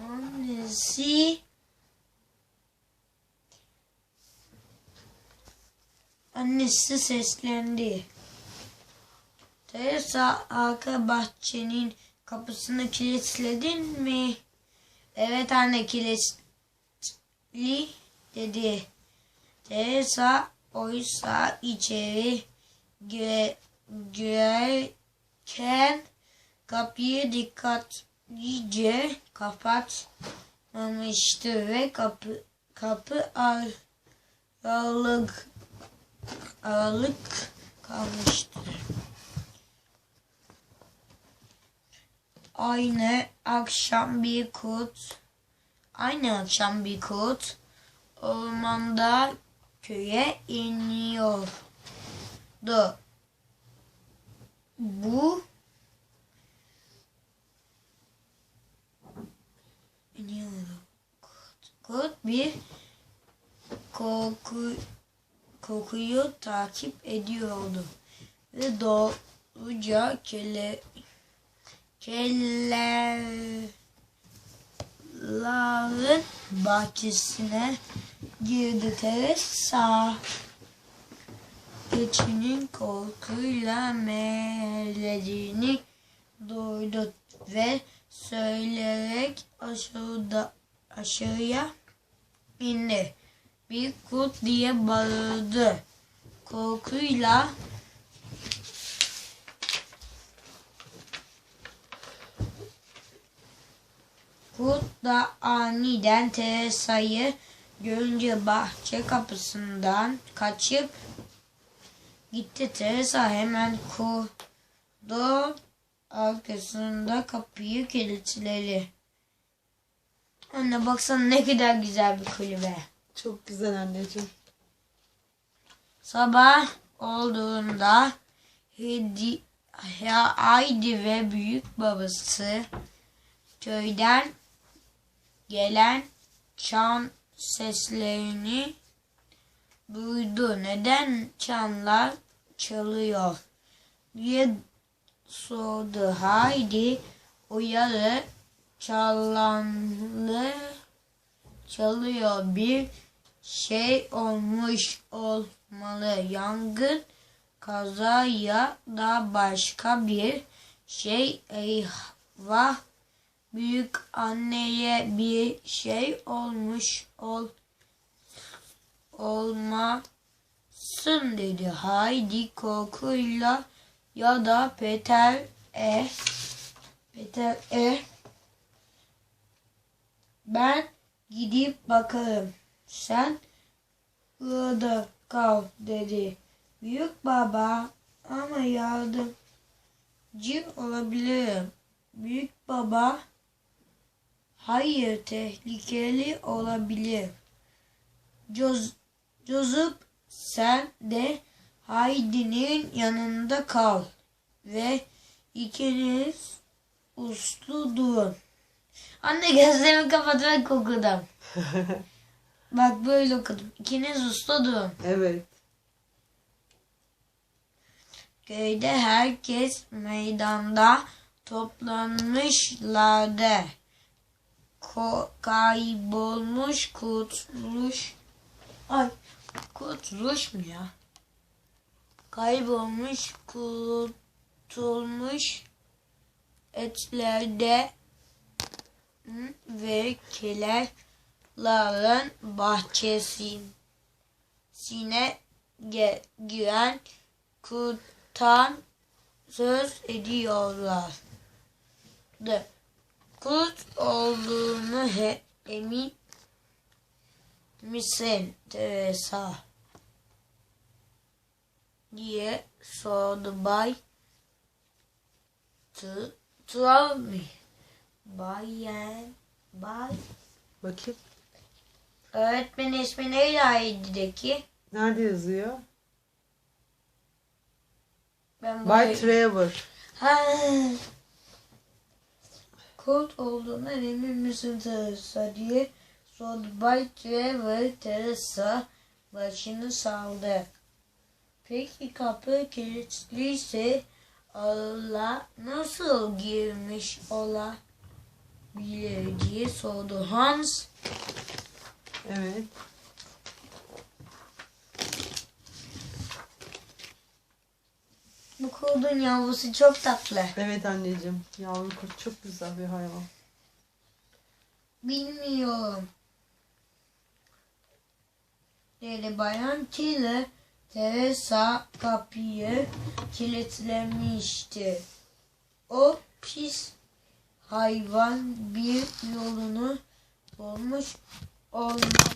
Annesi Annesi seslendi. Teresa arka bahçenin kapısını kilitledin mi? Evet anne kilitli dedi. Teresa oysa içeri gire, girerken kapıyı dikkatlice kapatmamıştı ve kapı kapı aralık aralık kalmıştı. Aynı akşam bir kurt aynı akşam bir kurt ormanda köye iniyordu. Bu iniyordu. Kurt, bir koku kokuyu takip ediyordu ve doğruca kele kellerin bahçesine girdi Teresa. Keçinin korkuyla meğerlediğini duydu ve söyleyerek aşağıda, aşağıya indi. Bir kurt diye bağırdı. Korkuyla Kurt da aniden Teresa'yı görünce bahçe kapısından kaçıp gitti. Teresa hemen kurdu arkasında kapıyı kilitledi. Anne baksana ne kadar güzel bir kulübe. Çok güzel anneciğim. Sabah olduğunda Hedi, ya Haydi ve büyük babası köyden gelen çan seslerini duydu. Neden çanlar çalıyor diye sordu. Haydi uyarı çalanlı çalıyor bir şey olmuş olmalı. Yangın, kaza ya da başka bir şey. Eyvah büyük anneye bir şey olmuş ol olmasın dedi. Haydi korkuyla ya da Peter e Peter e ben gidip bakarım. Sen burada kal dedi. Büyük baba ama yardımcı olabilirim. Büyük baba hayır tehlikeli olabilir. Joz, Joseph sen de Haydi'nin yanında kal ve ikiniz uslu durun. Anne gözlerimi kapatarak okudum. Bak böyle okudum. İkiniz uslu durun. Evet. Köyde herkes meydanda toplanmışlardı. Ko- kaybolmuş kurtuluş ay kurtuluş mu ya? Kaybolmuş kurtulmuş etlerde ve kilerlerin bahçesine giren kurttan söz ediyorlardı. Kurt olduğunu he, emin misin Teresa? Diye sordu Bay T- Trami. Bayan Bay Bakayım. Öğretmenin ismi neydi Haydi'deki? Nerede yazıyor? Ben Bay Trevor. Ha. Kurt olduğuna emin misin Teresa diye sordu. Bay Trevor Teresa başını saldı. Peki kapı kilitliyse Allah nasıl girmiş ola bilir diye sordu. Hans Evet. bu kurdun yavrusu çok tatlı. Evet anneciğim. Yavru kurt çok güzel bir hayvan. Bilmiyorum. Dedi bayan Tile Teresa kapıyı kilitlemişti. O pis hayvan bir yolunu bulmuş olmalı.